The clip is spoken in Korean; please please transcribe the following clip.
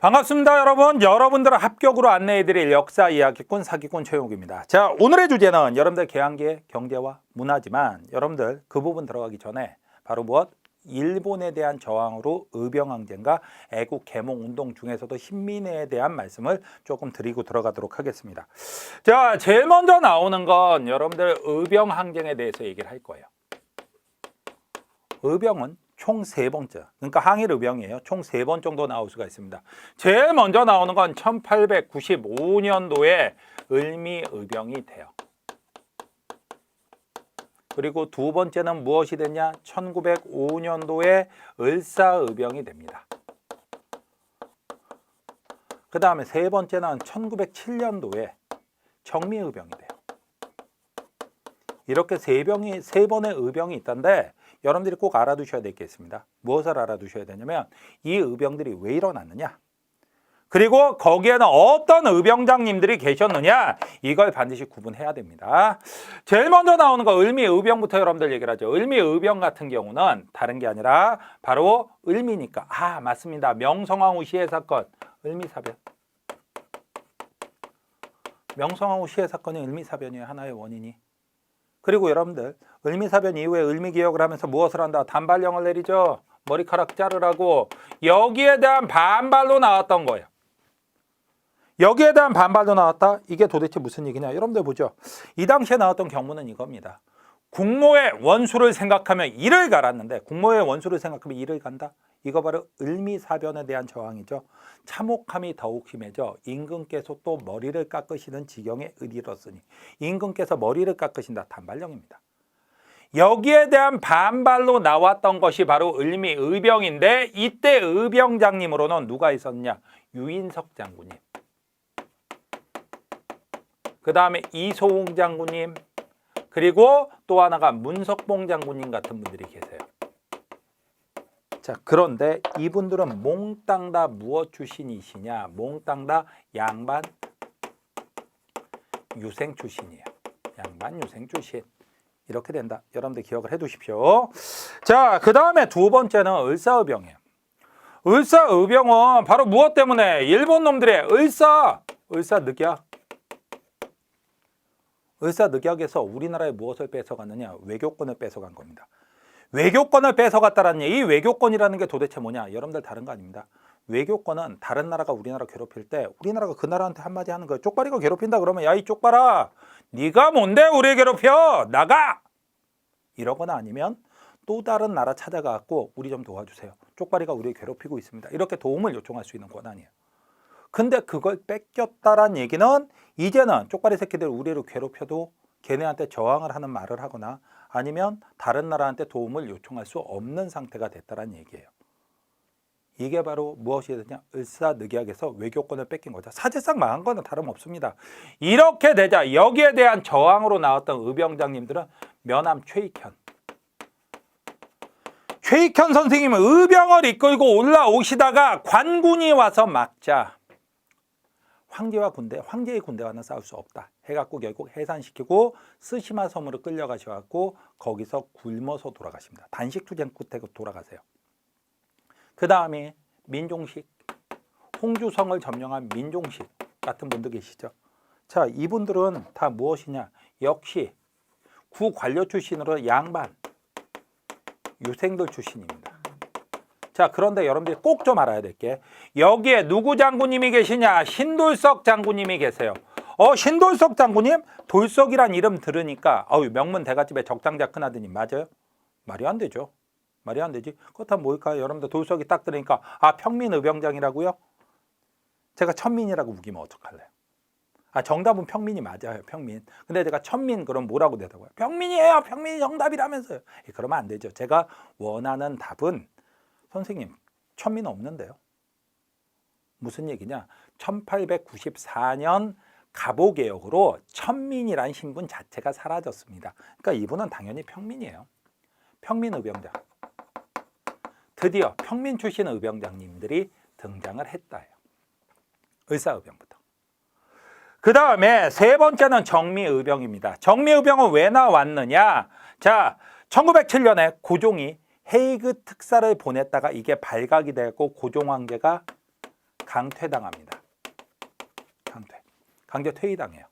반갑습니다, 여러분. 여러분들을 합격으로 안내해드릴 역사 이야기꾼 사기꾼 최용욱입니다. 자, 오늘의 주제는 여러분들 개항계 경제와 문화지만 여러분들 그 부분 들어가기 전에 바로 무엇? 일본에 대한 저항으로 의병항쟁과 애국 개몽 운동 중에서도 신민회에 대한 말씀을 조금 드리고 들어가도록 하겠습니다. 자, 제일 먼저 나오는 건 여러분들 의병항쟁에 대해서 얘기를 할 거예요. 의병은 총 세 번째, 그러니까 항일 의병이에요. 총 세 번 정도 나올 수가 있습니다. 제일 먼저 나오는 건 1895년도에 을미 의병이 돼요. 그리고 두 번째는 무엇이 됐냐? 1905년도에 을사 의병이 됩니다. 그 다음에 세 번째는 1907년도에 정미 의병이 돼요. 이렇게 세 병이 세 번의 의병이 있던데 여러분들이 꼭 알아두셔야 있습니다. 무엇을 알아두셔야 되냐면 이 의병들이 왜 일어났느냐? 그리고 거기에는 어떤 의병장님들이 계셨느냐? 이걸 반드시 구분해야 됩니다. 제일 먼저 나오는 거 을미 의병부터 여러분들 얘기를 하죠. 을미 의병 같은 경우는 다른 게 아니라 바로 을미니까 아 맞습니다. 명성황후 시해 사건 을미사변. 명성황후 시해 사건이 을미사변이에요. 하나의 원인이. 그리고 여러분들 을미사변 이후에 을미기억을 하면서 무엇을 한다? 단발령을 내리죠. 머리카락 자르라고 여기에 대한 반발로 나왔던 거예요. 여기에 대한 반발도 나왔다? 이게 도대체 무슨 얘기냐? 여러분들 보죠. 이 당시에 나왔던 경무는 이겁니다. 국모의 원수를 생각하면 이를 갈았는데 국모의 원수를 생각하면 이를 간다? 이거 바로 을미사변에 대한 저항이죠. 참혹함이 더욱 심해져 임금께서 또 머리를 깎으시는 지경에 이르렀으니 임금께서 머리를 깎으신다. 단발령입니다. 여기에 대한 반발로 나왔던 것이 바로 을미 의병인데 이때 의병장님으로는 누가 있었냐? 유인석 장군님. 그 다음에 이소웅 장군님 그리고 또 하나가 문석봉 장군님 같은 분들이 계세요. 자 그런데 이분들은 몽땅 다 무엇 출신이시냐? 몽땅 다 양반 유생 출신이에요. 양반 유생 출신. 이렇게 된다. 여러분들 기억을 해 두십시오. 자, 그 다음에 두 번째는 을사의병이에요. 을사의병은 바로 무엇 때문에? 일본 놈들의 을사, 을사늑약. 을사늑약에서 우리나라에 무엇을 뺏어갔느냐? 외교권을 뺏어간 겁니다. 외교권을 뺏어갔다라는 얘기, 이 외교권이라는 게 도대체 뭐냐? 여러분들 다른 거 아닙니다. 외교권은 다른 나라가 우리나라 괴롭힐 때 우리나라가 그 나라한테 한마디 하는 거예요. 쪽발이가 괴롭힌다 그러면 야 이 쪽발아 네가 뭔데 우리 괴롭혀 나가 이러거나 아니면 또 다른 나라 찾아가고 우리 좀 도와주세요. 쪽발이가 우리 괴롭히고 있습니다. 이렇게 도움을 요청할 수 있는 권한이에요. 근데 그걸 뺏겼다란 얘기는 이제는 쪽발이 새끼들 우리를 괴롭혀도 걔네한테 저항을 하는 말을 하거나 아니면 다른 나라한테 도움을 요청할 수 없는 상태가 됐다란 얘기예요. 이게 바로 무엇이 되냐? 을사늑약에서 외교권을 뺏긴 거죠. 사실상 망한 거는 다름없습니다. 이렇게 되자 여기에 대한 저항으로 나왔던 의병장님들은 면함 최익현. 최익현 선생님은 의병을 이끌고 올라오시다가 관군이 와서 막자. 황제와 군대, 황제의 군대와는 싸울 수 없다. 해갖고 결국 해산시키고 스시마 섬으로 끌려가셔갖고 거기서 굶어서 돌아가십니다. 단식 투쟁 끝에 돌아가세요. 그 다음에 민종식, 홍주성을 점령한 민종식 같은 분도 계시죠. 자, 이분들은 다 무엇이냐? 역시 구 관료 출신으로 양반, 유생들 출신입니다. 자, 그런데 여러분들이 꼭 좀 알아야 될 게 여기에 누구 장군님이 계시냐? 신돌석 장군님이 계세요. 어, 신돌석 장군님? 돌석이란 이름 들으니까 어우, 명문 대가집의 적장자 큰아드님 맞아요? 말이 안 되죠. 말이 안 되지. 그렇다면 뭘까요? 여러분들 돌석이 딱 들으니까 아 평민 의병장이라고요? 제가 천민이라고 우기면 어떡할래요? 아 정답은 평민이 맞아요. 평민. 근데 제가 천민 그럼 뭐라고 되다고요? 평민이에요. 평민이 정답이라면서요. 예, 그러면 안 되죠. 제가 원하는 답은 선생님 천민 없는데요. 무슨 얘기냐? 1894년 갑오 개혁으로 천민이란 신분 자체가 사라졌습니다. 그러니까 이분은 당연히 평민이에요. 평민 의병장. 드디어 평민 출신 의병장님들이 등장을 했다요. 을사의병부터. 그 다음에 세 번째는 정미의병입니다. 정미의병은 왜 나왔느냐? 자, 1907년에 고종이 헤이그 특사를 보냈다가 이게 발각이 되고 고종 황제가 강퇴당합니다. 강제 퇴위당해요.